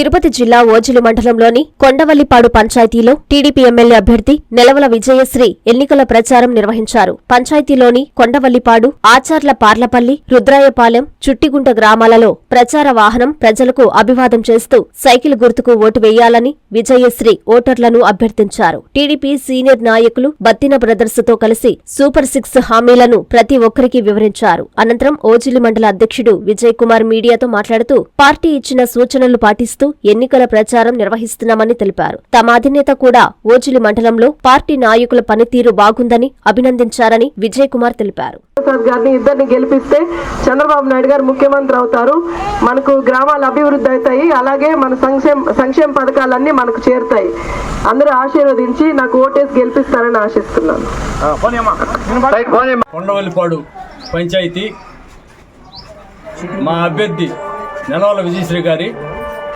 తిరుపతి జిల్లా ఓజిలి మండలంలోని కొండవల్లిపాడు పంచాయతీలో టీడీపీ ఎమ్మెల్యే అభ్యర్థి నెలవల విజయశ్రీ ఎన్నికల ప్రచారం నిర్వహించారు. పంచాయతీలోని కొండవల్లిపాడు ఆచార్ల పార్లపల్లి రుద్రాయపాలెం చుట్టిగుంట గ్రామాలలో ప్రచార వాహనం ప్రజలకు అభివాదం చేస్తూ సైకిల్ గుర్తుకు ఓటు వేయాలని విజయశ్రీ ఓటర్లను అభ్యర్థించారు. టీడీపీ సీనియర్ నాయకులు బత్తిన బ్రదర్స్తో కలిసి సూపర్ సిక్స్ హామీలను ప్రతి ఒక్కరికి వివరించారు. అనంతరం ఓజిలి మండల అధ్యక్షుడు విజయ్ కుమార్ మీడియాతో మాట్లాడుతూ పార్టీ ఇచ్చిన సూచనలు పాటిస్తూ ఎన్నికల ప్రచారం నిర్వహిస్తున్నామని తెలిపారు. తమ అధినేత కూడా ఓజిలి మండలంలో పార్టీ నాయకుల పనితీరు బాగుందని అభినందించారని విజయ్ కుమార్ తెలిపారు. గారిని ఇద్దరిని గెలిపిస్తే చంద్రబాబు నాయుడు గారు ముఖ్యమంత్రి అవుతారు. మనకు గ్రామాలు అభివృద్ధి అవుతాయి. అలాగే మన సంక్షేమ సంక్షేమ పథకాలన్నీ మనకు చేరుతాయి. అందరూ ఆశీర్వదించి నాకు ఓటేసి గెలిపిస్తారని ఆశిస్తున్నాను. కొండవల్లిపాడు పంచాయతీ మా అభ్యర్థి నెలవల విజయశ్రీ గారి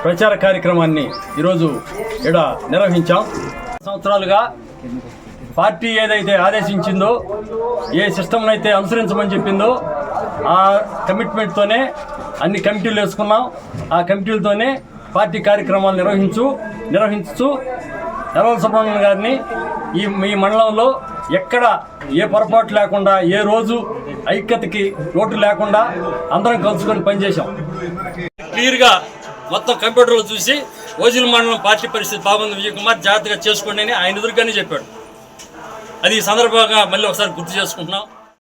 ప్రచార కార్యక్రమాన్ని ఈరోజు ఇక్కడ నిర్వహించాం. సంవత్సరాలుగా పార్టీ ఏదైతే ఆదేశించిందో ఏ సిస్టమ్ను అయితే అనుసరించమని చెప్పిందో ఆ కమిట్మెంట్తోనే అన్ని కమిటీలు వేసుకున్నాం. ఆ కమిటీలతోనే పార్టీ కార్యక్రమాలు నిర్వహించు నిర్వహించు నెలవల సుబ్రహ్మణ్యం గారిని ఈ మీ మండలంలో ఎక్కడ ఏ పొరపాటు లేకుండా ఏ రోజు ఐక్యతకి లోటు లేకుండా అందరం కలుసుకొని పనిచేశాం. క్లియర్గా మొత్తం కంప్యూటర్లో చూసి ఓజిల్ మండలం పార్టీ పరిస్థితి బాగుంది విజయ్ కుమార్ జాగ్రత్తగా చేసుకోండి అని ఆయన ఎదురుగానే చెప్పాడు. అది ఈ సందర్భంగా మళ్ళీ ఒకసారి గుర్తు చేసుకుంటున్నాం.